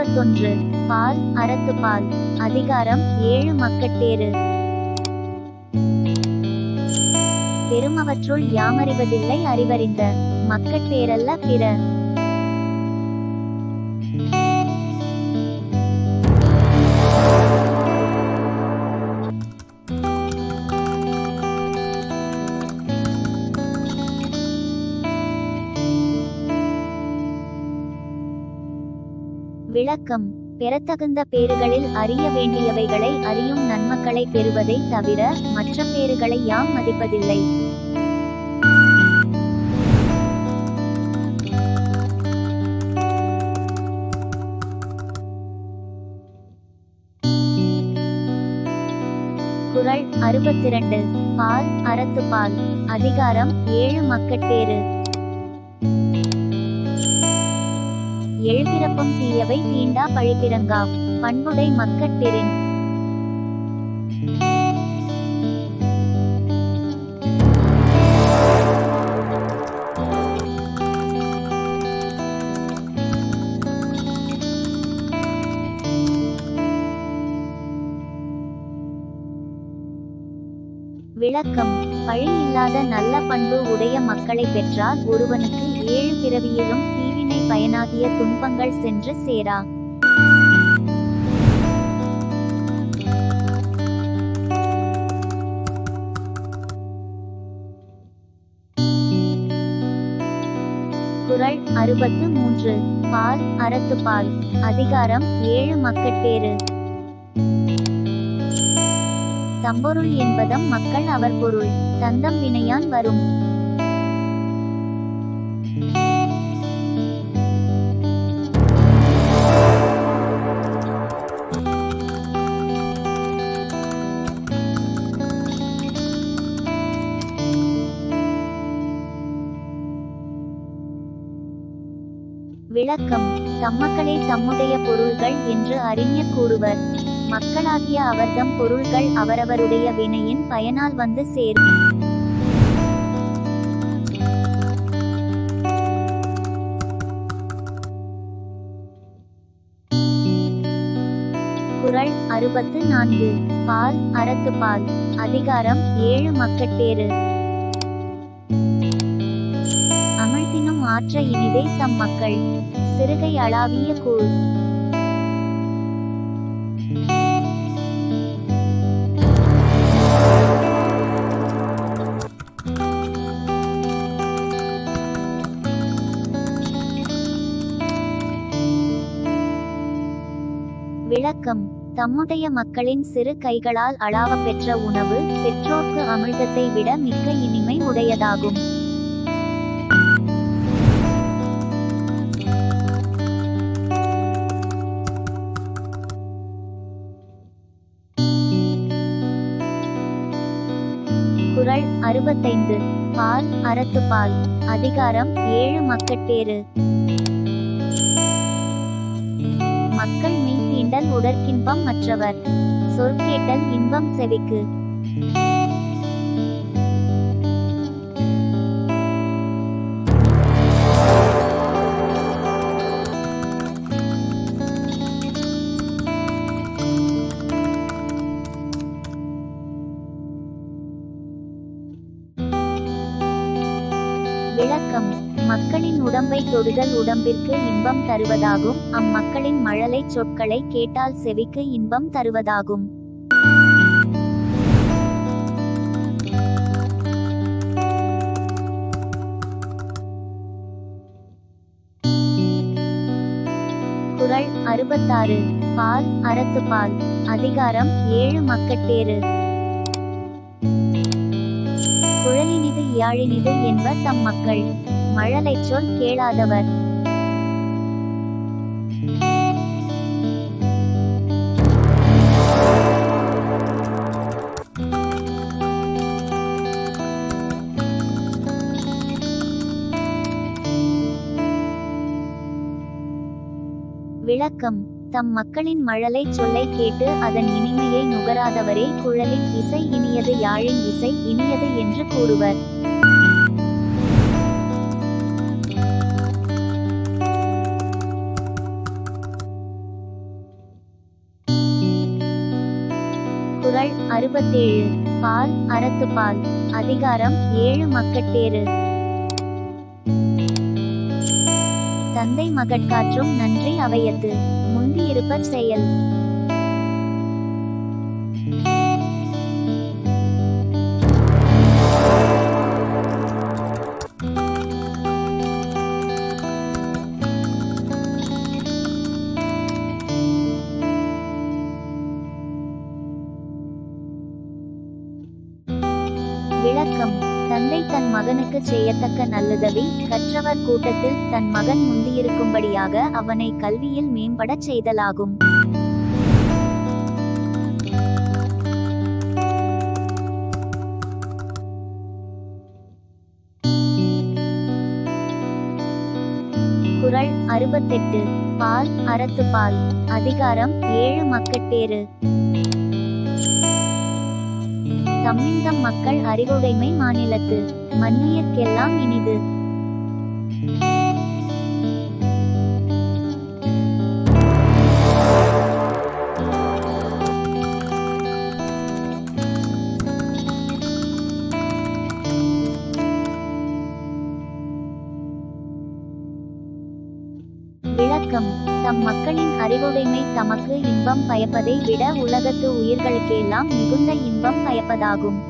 இருபத்தொன்று பால் அறத்து பால் அதிகாரம் ஏழு மக்கட்பேறு. பெருமவற்றுள் யாமறிவதில்லை அறிவறிந்த மக்கட்பேரல்ல பிற. விளக்கம். பெறத்தகுந்த பேறுகளில் அறிய வேண்டியவைகளை அறியும் நன்மக்களை பெறுவதை தவிர மற்ற பேறுகளை யாம் மதிப்பதில்லை. குரல் அறுபத்திரண்டு. பால் அறத்து பால். அதிகாரம் ஏழு மக்கட்பேறு. எழுபிறப்பும் தீயவை தீண்டா பழிப்பிறங்கா பண்புடை மக்கட்பெறின் விளக்கம். பழி இல்லாத நல்ல பண்பு உடைய மக்களை பெற்றால் ஒருவனுக்கு ஏழு பிறவியிலும் பயனாகிய துன்பங்கள் சென்று சேரா. குரல் அறுபத்து மூன்று. பால் அறத்து பால். அதிகாரம் ஏழு மக்கட்பேறு. தம்பொருள் என்பதம் மக்கள் அவர் பொருள். தந்தம் வினையான் வரும். விளக்கம். தம்மக்களே தம்முடைய பொருள்கள் என்று அறிஞர் கூறுவர். மக்களாகிய அவர்தம் பொருள்கள் அவரவருடைய வினையின் பயனால் வந்து சேரும் குரல் அறுபத்து நான்கு. பால் அறத்து பால் அதிகாரம் ஏழு மக்கட்பேறு. மாற்ற இனிதே தம் மக்கள். சிறுகை அளாவிய கூழ். விளக்கம். தம்முடைய மக்களின் சிறு கைகளால் அளாவ பெற்ற உணவு பெற்றோர்க்கு அமிழ்தத்தை விட மிக்க இனிமை உடையதாகும். அறுபத்தைந்து. பால் அறத்து பால். அதிகாரம் ஏழு மக்கட்பேறு. மக்கள் மீன் தீண்டல் உடற்கின்பம் மற்றவர். சொற்கேட்டல் இன்பம் செவிக்கு. மக்களின் உடம்பை தொடுதல் உடம்பிற்கு இன்பம் தருவதாகும். அம்மக்களின் மழலை சொற்களை கேட்டால் செவிக்கு இன்பம் தருவதாகும். குரல் அறுபத்தாறு. பால் அறத்து பால். அதிகாரம் ஏழு மக்கட்பேறு. குழலினிது யாழினிது என்பர் தம் மக்கள். மழலைச் சொல் கேளாதவர். விளக்கம். தம் மக்களின் மழலை சொல்லை கேட்டு அதன் இனிமையை நுகராதவரே குழலின் இசை இனியது யாழின் இசை இனியது என்று கூறுவர். குறள் அறுபத்தேழு பால் அறத்துப்பால் அதிகாரம் ஏழு மக்கட்பேறு. தந்தை மகட்காற்றும் நன்றி அவையத்து. முந்தி செயல். மகனுக்கு செய்யத்தக்க நல்லுதவி கற்றவர் கூட்டத்தில் தன் மகன் முந்தியிருக்கும்படியாக அவனை கல்வியில் மேம்படச் செய்தலாகும். குரல் அறுபத்தெட்டு பால் அறத்துப்பால் அதிகாரம் ஏழு மக்கட்பேறு தமிழ்தம் மக்கள் அறிவுடைமை மாநிலத்து. மன்னியர்க்கெல்லாம் இனிது. விளக்கம் தம் மக்களின் அறிவுடைமை தமக்கு இன்பம் பயப்பதை விட உலகத்து உயிர்களுக்கெல்லாம் மிகுந்த இன்பம் பயப்பதாகும்.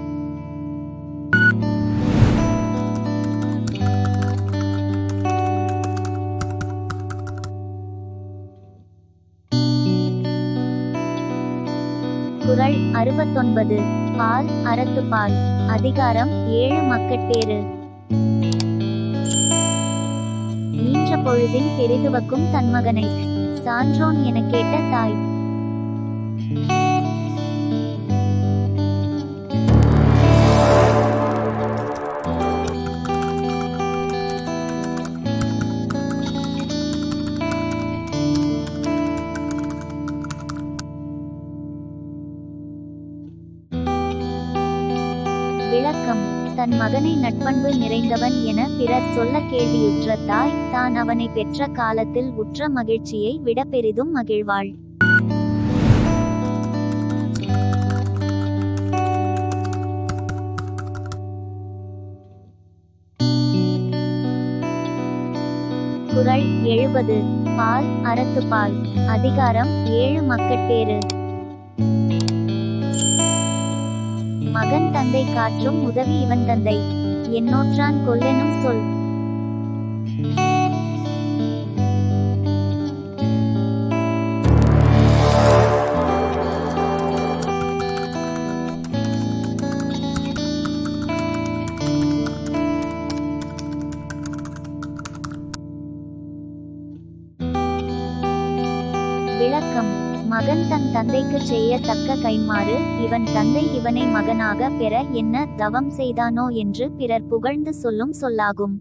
குரல் அறுபத்தொன்பது பால் அறத்துப்பால் அதிகாரம் ஏழு மக்கட்பேறு. ஈன்ற பொழுதில் பெரிதுவக்கும் தன் மகனை சான்றோன் எனக் கேட்ட தாய். தன் மகனை நட்பண்பு நிறைந்தவன் என பிறர் சொல்ல கேள்வியுற்ற தாய் தான் அவனை பெற்ற காலத்தில் உற்ற மகிழ்ச்சியை விட பெரிதும் மகிழ்வாள். குரல் எழுபது. பால் அறத்துப்பால். அதிகாரம் ஏழு மக்கட்பேறு. மகன் தந்தை காற்றும் உதவி இவன் தந்தை. என்னோற்றான் கொல்லெனும் சொல். மகன் தன் தந்தைக்கு செய்யத்தக்க தக்க கைமாறு இவன் தந்தை இவனை மகனாக பெற என்ன தவம் செய்தானோ என்று பிறர் புகழ்ந்து சொல்லும் சொல்லாகும்.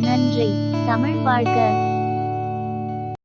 நன்றி. தமிழ் வாழ்க.